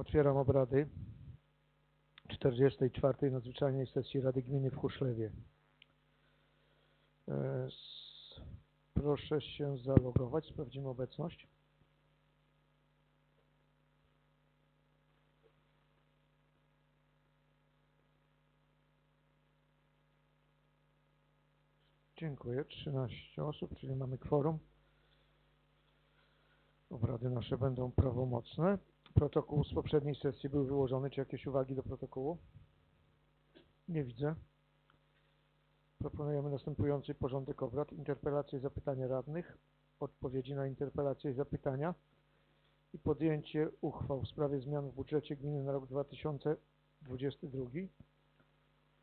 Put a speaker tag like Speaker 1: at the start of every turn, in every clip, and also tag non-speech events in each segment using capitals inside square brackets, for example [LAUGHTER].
Speaker 1: Otwieram obrady 44. nadzwyczajnej sesji Rady Gminy w Huszlewie. E, Proszę się zalogować, sprawdzimy obecność. Dziękuję. 13 osób, czyli mamy kworum. Obrady nasze będą prawomocne. Protokół z poprzedniej sesji był wyłożony. Czy jakieś uwagi do protokołu? Nie widzę. Proponujemy następujący porządek obrad. Interpelacje i zapytania radnych, odpowiedzi na interpelacje i zapytania i podjęcie uchwał w sprawie zmian w budżecie gminy na rok 2022.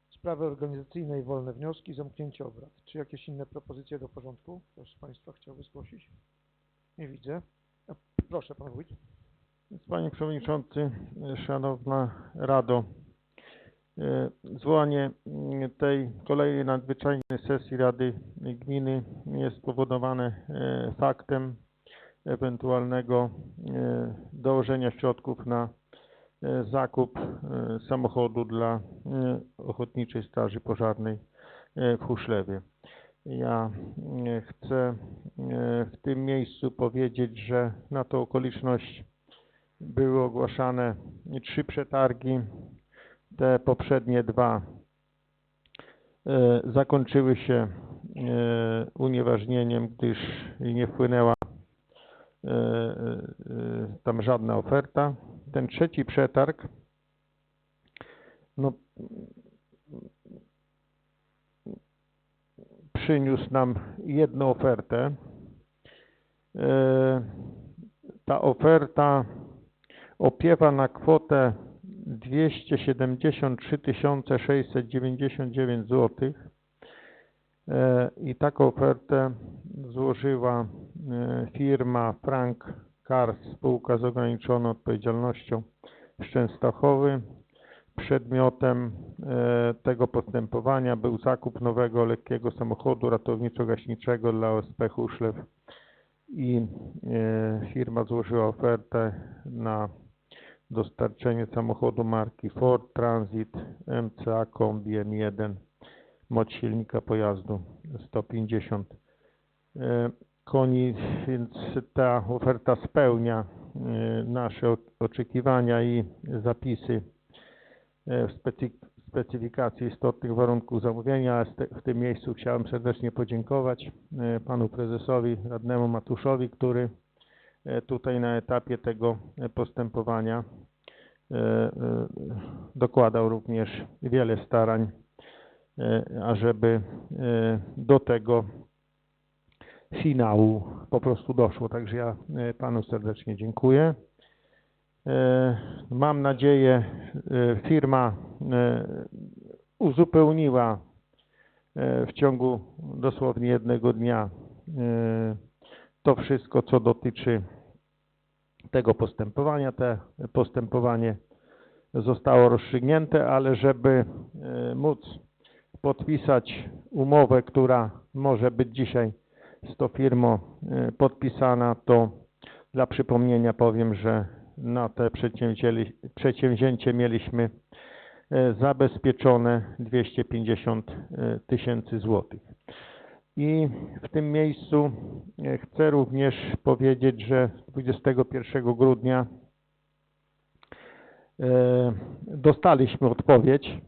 Speaker 1: Sprawy organizacyjne i wolne wnioski, zamknięcie obrad. Czy jakieś inne propozycje do porządku? Ktoś z Państwa chciałby zgłosić? Nie widzę. A, Proszę, Pan Wójt.
Speaker 2: Panie Przewodniczący, Szanowna Rado, e, zwołanie mm, tej kolejnej nadzwyczajnej sesji Rady Gminy jest spowodowane e, faktem ewentualnego e, dołożenia środków na zakup samochodu dla Ochotniczej Straży Pożarnej w Huszlewie. Ja e, chcę w tym miejscu powiedzieć, że na tą okoliczność były ogłaszane trzy przetargi. Te poprzednie dwa e, zakończyły się e, unieważnieniem, gdyż nie wpłynęła e, tam żadna oferta. Ten trzeci przetarg no, przyniósł nam jedną ofertę. Ta oferta opiewa na kwotę 273 699 zł. I taką ofertę złożyła e, firma Frank Cars, spółka z ograniczoną odpowiedzialnością z Częstochowy. Przedmiotem e, tego postępowania był zakup nowego lekkiego samochodu ratowniczo-gaśniczego dla OSP Huszlew i e, firma złożyła ofertę na dostarczenie samochodu marki Ford Transit MCA Kombi M1 moc silnika pojazdu 150 e, koni, więc ta oferta spełnia e, nasze oczekiwania i zapisy e, w specy- specyfikacji istotnych warunków zamówienia. W tym miejscu chciałem serdecznie podziękować panu prezesowi, radnemu Matuszowi, który tutaj na etapie tego e, postępowania e, e, dokładał również wiele starań, e, ażeby e, do tego finału po prostu doszło. Także ja e, panu serdecznie dziękuję. E, Mam nadzieję, e, firma e, uzupełniła e, w ciągu dosłownie jednego dnia e, to wszystko, co dotyczy tego postępowania. Te postępowanie zostało rozstrzygnięte, ale żeby e, móc podpisać umowę, która może być dzisiaj z tą firmą e, podpisana, to dla przypomnienia powiem, że na te przedsięwzięcie, mieliśmy e, zabezpieczone 250 e, tysięcy złotych. I w tym miejscu e, chcę również powiedzieć, że 21 grudnia e, dostaliśmy odpowiedź.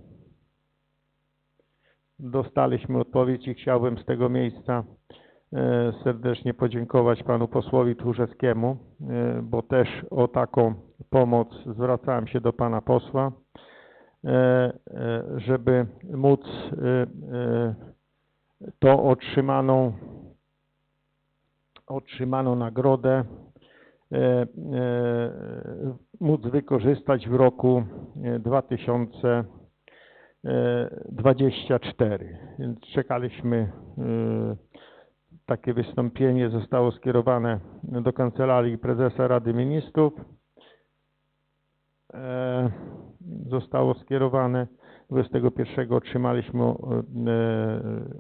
Speaker 2: Dostaliśmy odpowiedź i chciałbym z tego miejsca e, serdecznie podziękować panu posłowi Tchórzewskiemu, e, bo też o taką pomoc zwracałem się do pana posła, żeby móc to otrzymaną, otrzymaną nagrodę e, e, móc wykorzystać w roku e, 2024. Więc czekaliśmy, e, takie wystąpienie zostało skierowane do Kancelarii Prezesa Rady Ministrów. E, Zostało skierowane 21 otrzymaliśmy e,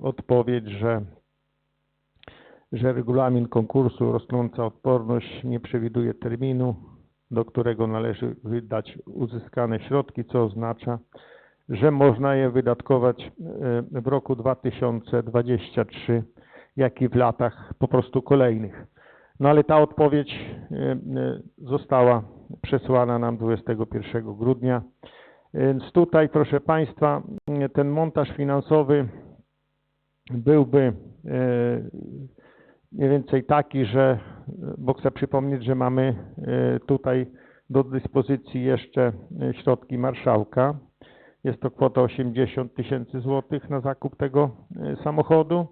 Speaker 2: odpowiedź, że że regulamin konkursu Rosnąca Odporność nie przewiduje terminu do którego należy wydać uzyskane środki, co oznacza, że można je wydatkować e, w roku 2023, jak i w latach po prostu kolejnych. No ale ta odpowiedź e, została przesłana nam 21 grudnia. Więc tutaj, proszę Państwa, ten montaż finansowy byłby e, mniej więcej taki, że, bo chcę przypomnieć, że mamy e, tutaj do dyspozycji jeszcze e, środki marszałka. Jest to kwota 80 tysięcy złotych na zakup tego samochodu.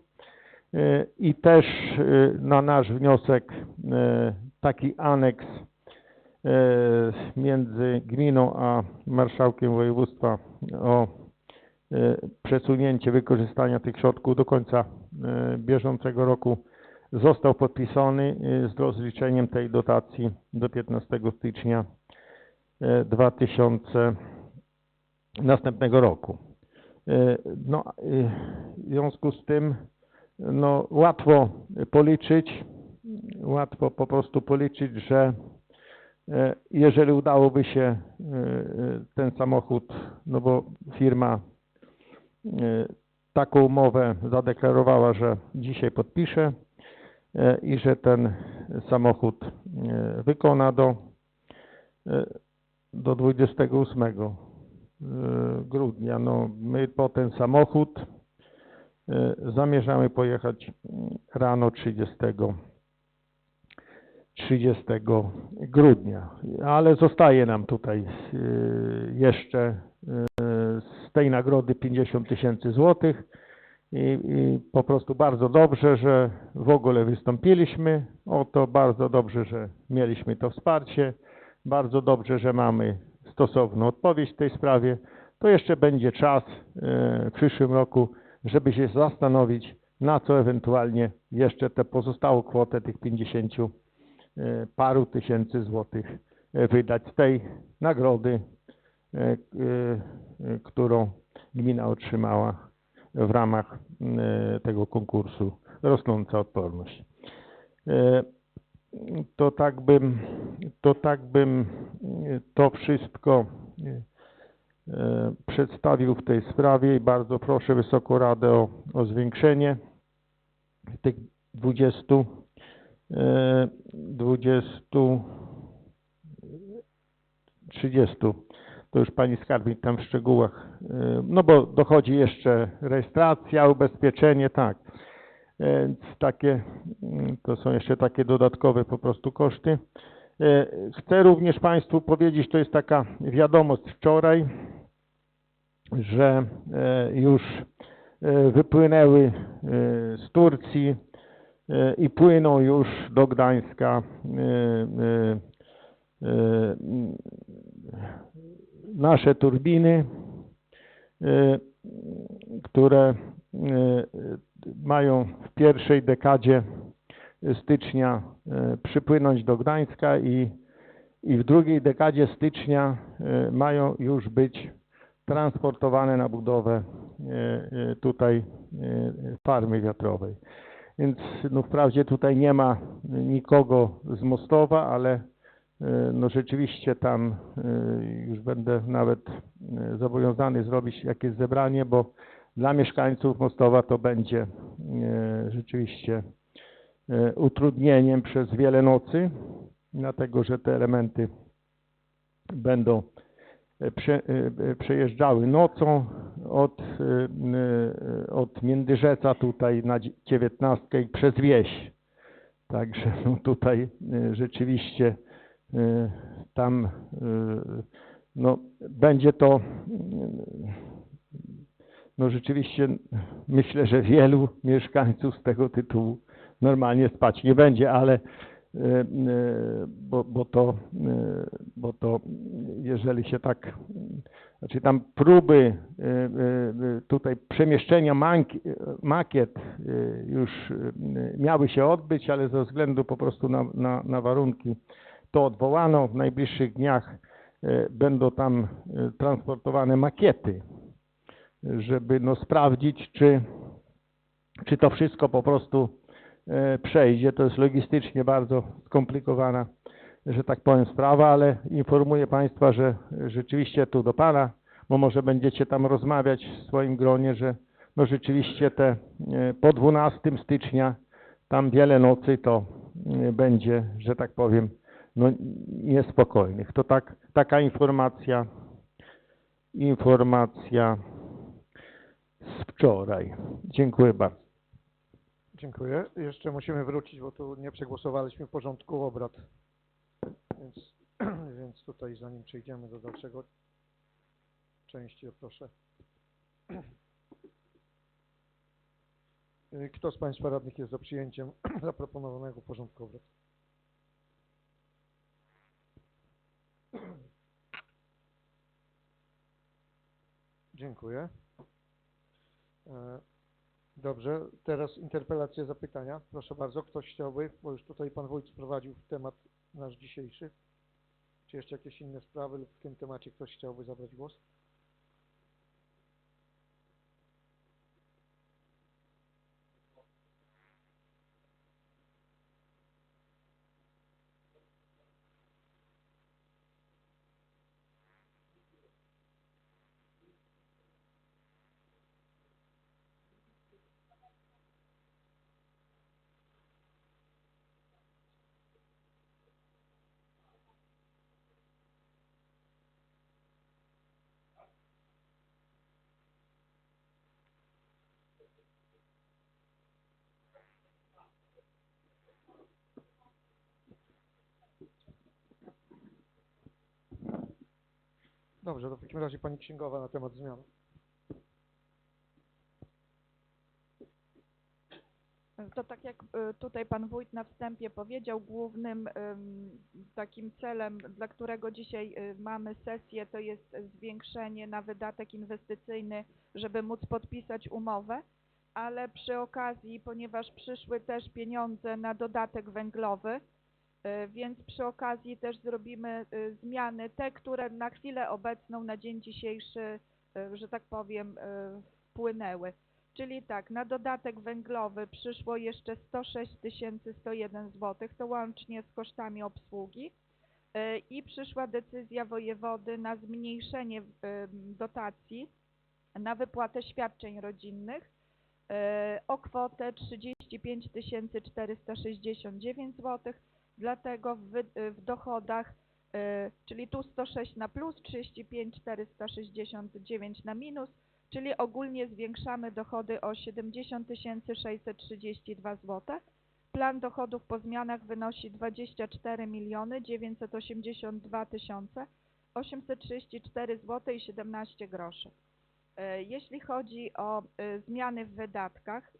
Speaker 2: I też na nasz wniosek taki aneks między gminą a marszałkiem województwa o e, przesunięcie wykorzystania tych środków do końca e, bieżącego roku został podpisany e, z rozliczeniem tej dotacji do 15 stycznia e, 2000 następnego roku. E, No, e, w związku z tym no, łatwo policzyć, łatwo po prostu policzyć, że e, jeżeli udałoby się e, e, ten samochód, no bo firma e, taką umowę zadeklarowała, że dzisiaj podpisze e, i że ten samochód e, wykona do, e, do 28 e, grudnia. No, my po ten samochód e, zamierzamy pojechać mm, rano 30, 30 grudnia, ale zostaje nam tutaj e, jeszcze e, z tej nagrody 50 tysięcy złotych. I, i po prostu bardzo dobrze, że w ogóle wystąpiliśmy. O to, bardzo dobrze, że mieliśmy to wsparcie, bardzo dobrze, że mamy stosowną odpowiedź w tej sprawie. To jeszcze będzie czas e, w przyszłym roku, żeby się zastanowić, na co ewentualnie jeszcze tę pozostałą kwotę tych 50 e, paru tysięcy złotych e, wydać z tej nagrody, e, e, e, którą gmina otrzymała w ramach e, tego konkursu Rosnąca Odporność. E, To tak bym, to tak bym e, to wszystko e, e, przedstawił w tej sprawie i bardzo proszę Wysoką Radę o, o zwiększenie tych 20, e, 20, 30. To już Pani Skarbnik tam w szczegółach, e, no bo dochodzi jeszcze rejestracja, ubezpieczenie, tak. Więc takie, mm, to są jeszcze takie dodatkowe po prostu koszty. E, Chcę również Państwu powiedzieć, to jest taka wiadomość wczoraj, że e, już e, wypłynęły e, z Turcji e, i płyną już do Gdańska e, e, nasze turbiny, e, które mają w pierwszej dekadzie stycznia przypłynąć do Gdańska i, i w drugiej dekadzie stycznia mają już być transportowane na budowę tutaj farmy wiatrowej. Więc no wprawdzie tutaj nie ma nikogo z Mostowa, ale e, no rzeczywiście tam e, już będę nawet e, zobowiązany zrobić jakieś zebranie, bo dla mieszkańców Mostowa to będzie rzeczywiście utrudnieniem przez wiele nocy, dlatego że te elementy będą prze, e, przejeżdżały nocą od, e, od Międyrzeca tutaj na dzie- 19 i przez wieś. Także no tutaj rzeczywiście tam no, będzie to no rzeczywiście myślę, że wielu mieszkańców z tego tytułu normalnie spać nie będzie, ale bo, bo to, e, bo to jeżeli się tak, znaczy tam próby tutaj przemieszczenia makiet już miały się odbyć, ale ze względu po prostu na, na, na warunki to odwołano. W najbliższych dniach będą tam transportowane makiety żeby no sprawdzić, czy, czy to wszystko po prostu przejdzie. To jest logistycznie bardzo skomplikowana że tak powiem, sprawa, ale informuję Państwa, że rzeczywiście tu do Pana, bo może będziecie tam rozmawiać w swoim gronie, że no rzeczywiście te e, po 12 stycznia tam wiele nocy to e, będzie, że tak powiem, no niespokojnych. To tak, taka informacja, informacja z wczoraj. Dziękuję bardzo.
Speaker 1: Dziękuję. Jeszcze musimy wrócić, bo tu nie przegłosowaliśmy porządku obrad. Więc, [CLEARS THROAT] więc tutaj zanim przejdziemy do dalszego części, proszę. [CLEARS THROAT] Kto z Państwa radnych jest za przyjęciem [CLEARS THROAT] zaproponowanego porządku obrad? Dziękuję. Dobrze, teraz interpelacje, zapytania. Proszę bardzo, ktoś chciałby, bo już tutaj Pan Wójt wprowadził temat nasz dzisiejszy. Czy jeszcze jakieś inne sprawy lub w tym temacie ktoś chciałby zabrać głos? Dobrze, to w takim razie Pani Księgowa na temat zmian.
Speaker 3: To tak jak y, tutaj pan wójt na wstępie powiedział, głównym ym, takim celem, dla którego dzisiaj y, mamy sesję, to jest zwiększenie na wydatek inwestycyjny, żeby móc podpisać umowę, ale przy okazji, ponieważ przyszły też pieniądze na dodatek węglowy, więc przy okazji też zrobimy y, zmiany, te, które na chwilę obecną, na dzień dzisiejszy, y, że tak powiem, wpłynęły. Czyli tak, na dodatek węglowy przyszło jeszcze 106 101 zł, to łącznie z kosztami obsługi E, i przyszła decyzja wojewody na zmniejszenie dotacji na wypłatę świadczeń rodzinnych e, o kwotę 35 469 zł, dlatego w, e, w dochodach, e, czyli tu 106 na plus, 35 469 na minus, czyli ogólnie zwiększamy dochody o 70 632 zł. Plan dochodów po zmianach wynosi 24 miliony 982 tysiące 834 zł i 17 groszy. E, Jeśli chodzi o zmiany w wydatkach,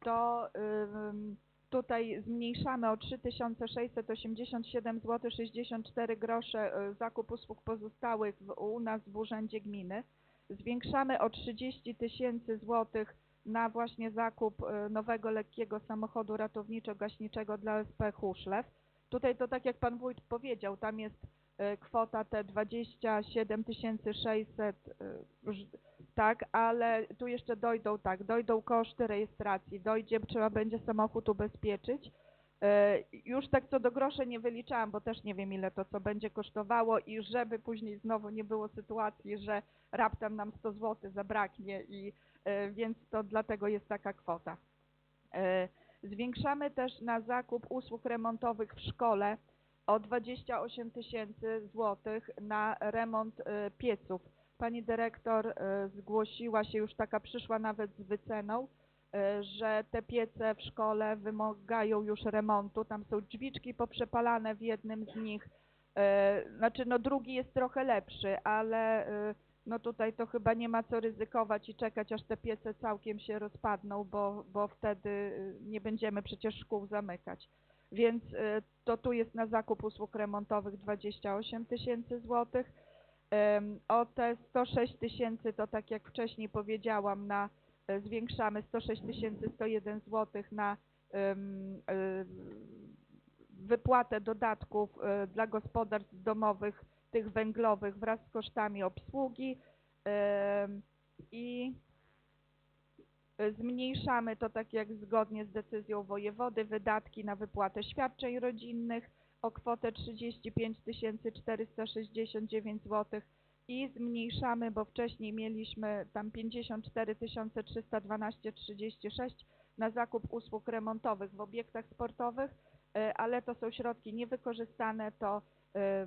Speaker 3: to ym, tutaj zmniejszamy o 3687 zł 64 grosze e, zakup usług pozostałych w, u nas w Urzędzie Gminy. Zwiększamy o 30 tysięcy złotych na właśnie zakup e, nowego lekkiego samochodu ratowniczo-gaśniczego dla SP Huszlew. Tutaj to tak jak Pan Wójt powiedział, tam jest e, kwota te 27 600, e, ż- tak, ale tu jeszcze dojdą, tak, dojdą koszty rejestracji, dojdzie, trzeba będzie samochód ubezpieczyć. E, Już tak co do groszy nie wyliczałam, bo też nie wiem ile to co będzie kosztowało i żeby później znowu nie było sytuacji, że raptem nam 100 zł zabraknie i e, więc to dlatego jest taka kwota. E, Zwiększamy też na zakup usług remontowych w szkole o 28 tysięcy złotych na remont pieców. Pani dyrektor e, zgłosiła się już taka, przyszła nawet z wyceną, e, że te piece w szkole wymagają już remontu. Tam są drzwiczki poprzepalane w jednym z nich. E, Znaczy, no drugi jest trochę lepszy, ale no tutaj to chyba nie ma co ryzykować i czekać, aż te piece całkiem się rozpadną, bo, bo wtedy nie będziemy przecież szkół zamykać. Więc to tu jest na zakup usług remontowych 28 tysięcy złotych. O te 106 tysięcy to tak jak wcześniej powiedziałam, na, e, zwiększamy 106 tysięcy 101 złotych na e, wypłatę dodatków e, dla gospodarstw domowych tych węglowych wraz z kosztami obsługi. I zmniejszamy to tak jak zgodnie z decyzją wojewody wydatki na wypłatę świadczeń rodzinnych, o kwotę 35 469 zł i zmniejszamy, bo wcześniej mieliśmy tam 54 312,36 na zakup usług remontowych w obiektach sportowych, e, ale to są środki niewykorzystane, to e,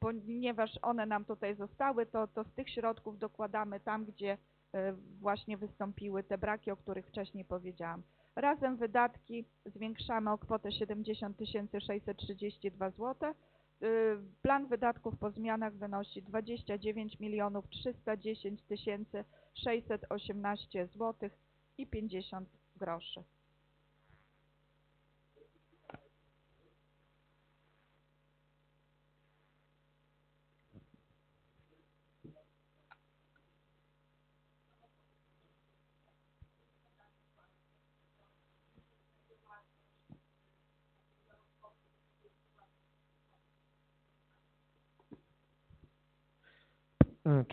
Speaker 3: ponieważ one nam tutaj zostały, to, to z tych środków dokładamy tam, gdzie e, właśnie wystąpiły te braki, o których wcześniej powiedziałam. Razem wydatki zwiększamy o kwotę 70 632 zł. Plan wydatków po zmianach wynosi 29 milionów 310 tysięcy 618 zł i 50 groszy.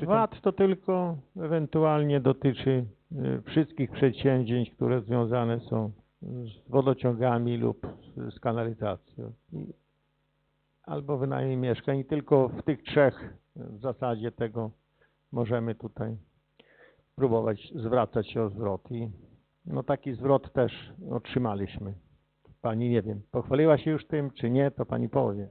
Speaker 2: VAT to tylko ewentualnie dotyczy y, wszystkich przedsięwzięć, które związane są z wodociągami lub z kanalizacją. Albo wynajem mieszkań. I tylko w tych trzech w zasadzie tego możemy tutaj próbować zwracać się o zwrot. I no taki zwrot też otrzymaliśmy. Pani nie wiem, pochwaliła się już tym, czy nie, to pani powie.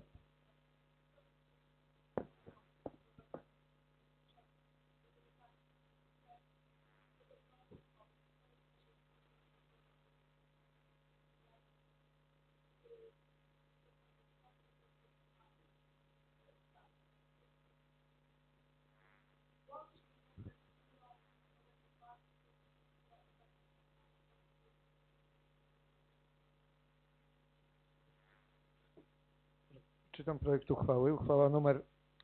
Speaker 1: Czytam projekt uchwały. Uchwała numer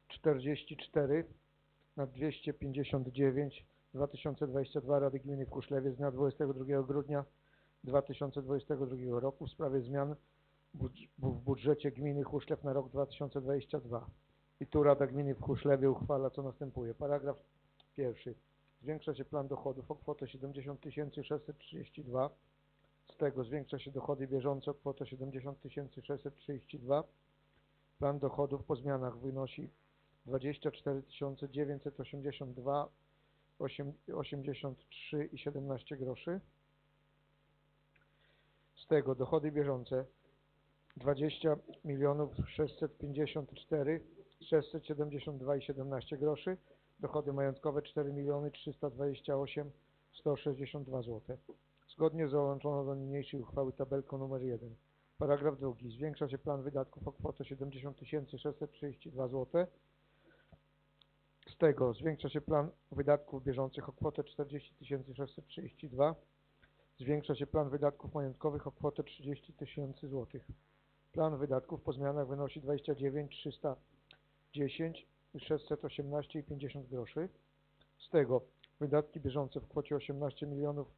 Speaker 1: 44 na 259 2022 Rady Gminy w Kuszlewie z dnia 22 grudnia 2022 roku w sprawie zmian w budżecie gminy Kuszlew na rok 2022. I tu Rada Gminy w Kuszlewie uchwala co następuje. Paragraf pierwszy. Zwiększa się plan dochodów o kwotę 70 632. Z tego zwiększa się dochody bieżące o kwotę 70 632. Plan dochodów po zmianach wynosi 24 982 osiem- 83 i 17 groszy. Z tego dochody bieżące 20 milionów 654 672 i 17 groszy. Dochody majątkowe 4 miliony 328 162 zł. Zgodnie z załączoną do niniejszej uchwały tabelką numer 1. Paragraf drugi. Zwiększa się plan wydatków o kwotę 70 632 zł. Z tego zwiększa się plan wydatków bieżących o kwotę 40 632. Zwiększa się plan wydatków majątkowych o kwotę 30 tysięcy złotych. Plan wydatków po zmianach wynosi 29 310 618 i 50 groszy. Z tego wydatki bieżące w kwocie 18 milionów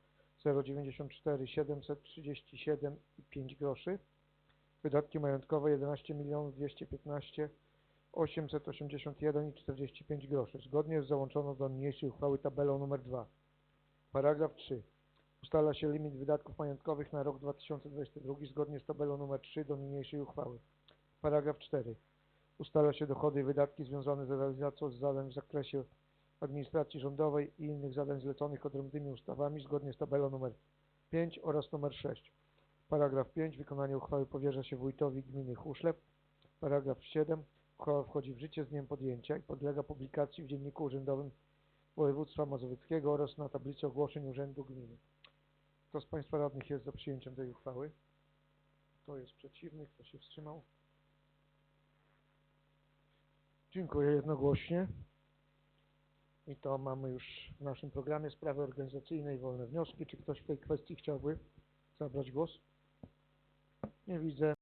Speaker 1: 094 737 i 5 groszy. Wydatki majątkowe 11 milionów 215 881 i 45 groszy. Zgodnie z załączoną do niniejszej uchwały tabelą numer 2. Paragraf 3. Ustala się limit wydatków majątkowych na rok 2022 zgodnie z tabelą numer 3 do niniejszej uchwały. Paragraf 4. Ustala się dochody i wydatki związane z realizacją zadań w zakresie administracji rządowej i innych zadań zleconych odrębnymi ustawami zgodnie z tabelą numer 5 oraz numer 6. Paragraf 5. Wykonanie uchwały powierza się wójtowi gminy Huszlew. Paragraf 7. Uchwała wchodzi w życie z dniem podjęcia i podlega publikacji w Dzienniku Urzędowym Województwa Mazowieckiego oraz na tablicy ogłoszeń Urzędu Gminy. Kto z Państwa radnych jest za przyjęciem tej uchwały? Kto jest przeciwny? Kto się wstrzymał? Dziękuję jednogłośnie. I to mamy już w naszym programie sprawy organizacyjne i wolne wnioski. Czy ktoś w tej kwestii chciałby zabrać głos? Nie widzę.